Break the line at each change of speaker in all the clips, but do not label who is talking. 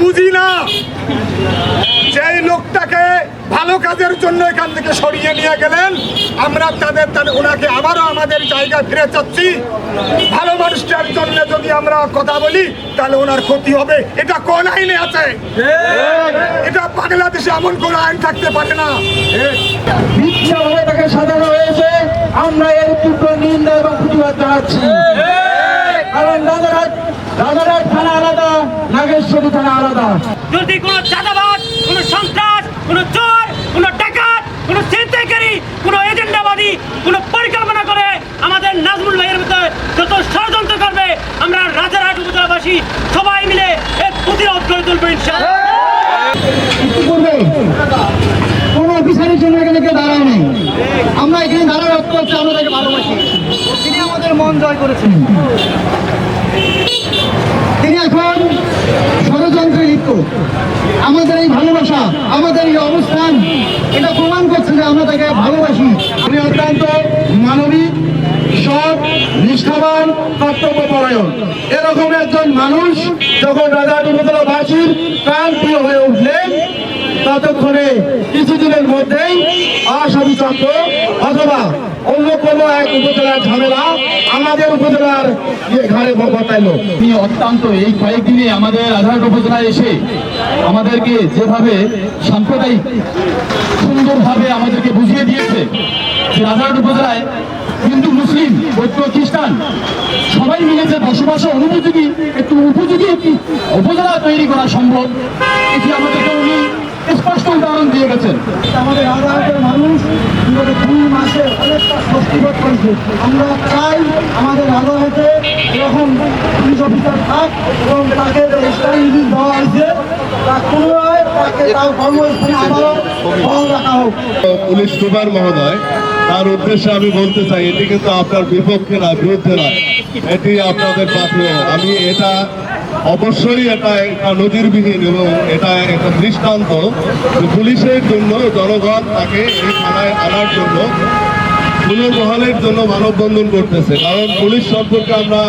বুঝি না। যেই লোকটাকে ভালো কাজের জন্য এখান থেকে সরিয়ে নিয়ে গেলেন, আমরা তাদের ওনাকে আবারও আমাদের জায়গা ফিরে চাচ্ছি। ভালো মানুষটার জন্য যদি আমরা কথা বলি, তাহলে ওনার ক্ষতি হবে। এটা কোন আইনে আছে? এটা বাংলাদেশে এমন কোন আইন থাকতে পারে না।
তাকে সাজানো হয়েছে আমরা এর তীব্র নিন্দা এবং প্রতিবাদ জানাচ্ছি কারণ রাজারহাট রাজারহাট থানা আলাদা নাগেশ্বরী থানা আলাদা।
যদি কোনো চাঁদাবাজ কোনো সন্ত্রাস কোনো চোর কোনো ডাকাত কোনো ছিনতাইকারী কোনো এজেন্ডাবাদী কোনো পরিকল্পনা করে আমাদের নাজমুল ভাইয়ের ভিতরে যত ষড়যন্ত্র করবে আমরা রাজারহাট উপজেলাবাসী সবাই মিলে এর প্রতিরোধ করে তুলবো ইনশাআল্লাহ।
কোনো অফিসারের জন্য এখানে কেউ দাঁড়ায় নেই। আমরা এখানে দাঁড়ায় রক্ত করছি আমরা তাকে ভালোবাসি। তিনি আমাদের মন জয় করেছেন। তিনি এখন আমাদের এই ভালোবাসা, আমাদের এই অবস্থান, এটা প্রমাণ করছে যে আমরা তাকে ভালোবাসি। উনি অত্যন্ত মানবিক, সৎ, নিষ্ঠাবান, কর্তব্যপরায়ণ। এরকম একজন মানুষ যখন রাজা উপজেলাবাসীর প্রাণ প্রিয় হয়ে উঠলেন, ততক্ষণে কিছুদিনের মধ্যেই আসামি চক্র অথবা অন্য কোনো এক উপজেলার ঝামেলা আমাদের উপজেলার ঘাড়ে বতাইলো
তিনি অত্যন্ত এই কয়েকদিনে আমাদের আধারহাট উপজেলায় এসে আমাদেরকে যেভাবে সাম্প্রদায়িক সুন্দরভাবে আমাদেরকে বুঝিয়ে দিয়েছে যে রাজারহাট উপজেলায় হিন্দু মুসলিম বৌদ্ধ খ্রিস্টান সবাই মিলে যে বসবাসের অনুপযোগী একটু উপযোগী একটি উপজেলা তৈরি করা সম্ভব এটি আমাদেরকে উনি স্পষ্ট উদাহরণ দিয়ে গেছেন।
আমাদের আধারের মানুষ অনেকটা আমরা চাই আমাদের আদালতে এরকম পুলিশ অফিসার থাক এবং তাকে দেওয়া হয়েছে
পুলিশ সুপার মহোদয়, তার উদ্দেশ্যে আমি বলতে চাই, এটি কিন্তু আপনার বিপক্ষে না বিরুদ্ধে না এটি আপনাদের পাথেয় আমি এটা, অবশ্যই এটা একটা নজিরবিহীন এবং এটা একটা দৃষ্টান্ত পুলিশের জন্য জনগণ তাকে এই থানায় আনার জন্য পুনর্বহালের জন্য মানববন্ধন করতেছে, কারণ পুলিশ সম্পর্কে আমরা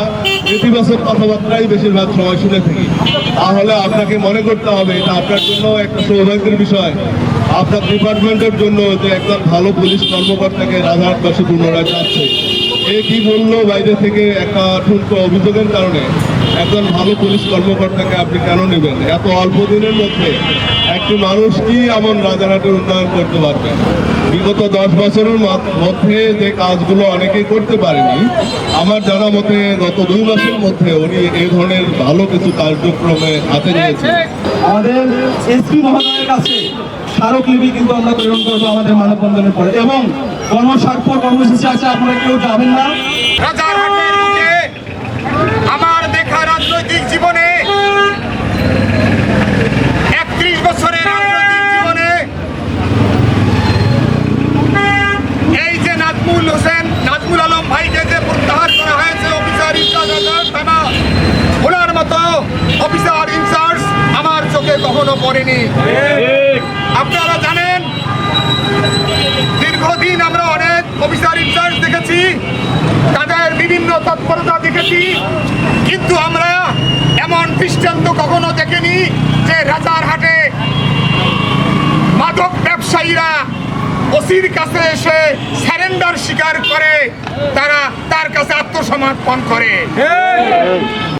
ইতিবাচক কথাবার্তাই বেশিরভাগ সময় শুনে থাকি। তাহলে আপনাকে মনে করতে হবে, এটা আপনার জন্য একটা সৌভাগ্যের বিষয়। আপনার ডিপার্টমেন্টের জন্য যে একজন ভালো পুলিশ কর্মকর্তাকে রাজাহাটবাসী পুনরায় চাচ্ছে এ কি বলল বাইরে থেকে একটা ঠুনকো অভিযোগের কারণে? একজন ভালো পুলিশ কর্মকর্তাকে আপনি কেন নেবেন? এত অল্প দিনের মধ্যে একটি মানুষ কি এমন রাজারহাটের উন্নয়ন করতে পারবেন বিগত দশ বছরের মধ্যে যে কাজগুলো অনেকেই করতে পারেনি আমার জানা মতে গত দুই মাসের মধ্যে উনি এই ধরনের ভালো কিছু কার্যক্রমে হাতে নিয়েছেন।
আমাদের এসপি মহোদয়ের কাছে স্মারকলিপি কিন্তু আমরা প্রেরণ করব আমাদের মানববন্ধনের পরে। এবং কর্মস্বাক্ষর কর্মসূচি আছে আপনারা কেউ যাবেন না।
আমার রাজনৈতিক জীবনে, একত্রিশ বছরের রাজনৈতিক জীবনে, এই যে নাজমুল হোসেন, নাজমুল আলম ভাইকে যে প্রত্যাহার করা হয়েছে, অফিসার ইনচার্জ মতো অফিসার ইনচার্জ আমার চোখে কখনো পড়েনি। আপনারা জানেন, দীর্ঘদিন আমরা অনেক অফিসার ইনচার্জ দেখেছি, তাদের বিভিন্ন তৎপরতা দেখেছি, কিন্তু আমরা দৃষ্টান্ত কখনো দেখেনি যে রাজারহাটে মাদক ব্যবসায়ীরা ওসির কাছে এসে স্যারেন্ডার স্বীকার করে, তারা তার কাছে আত্মসমর্পণ করে।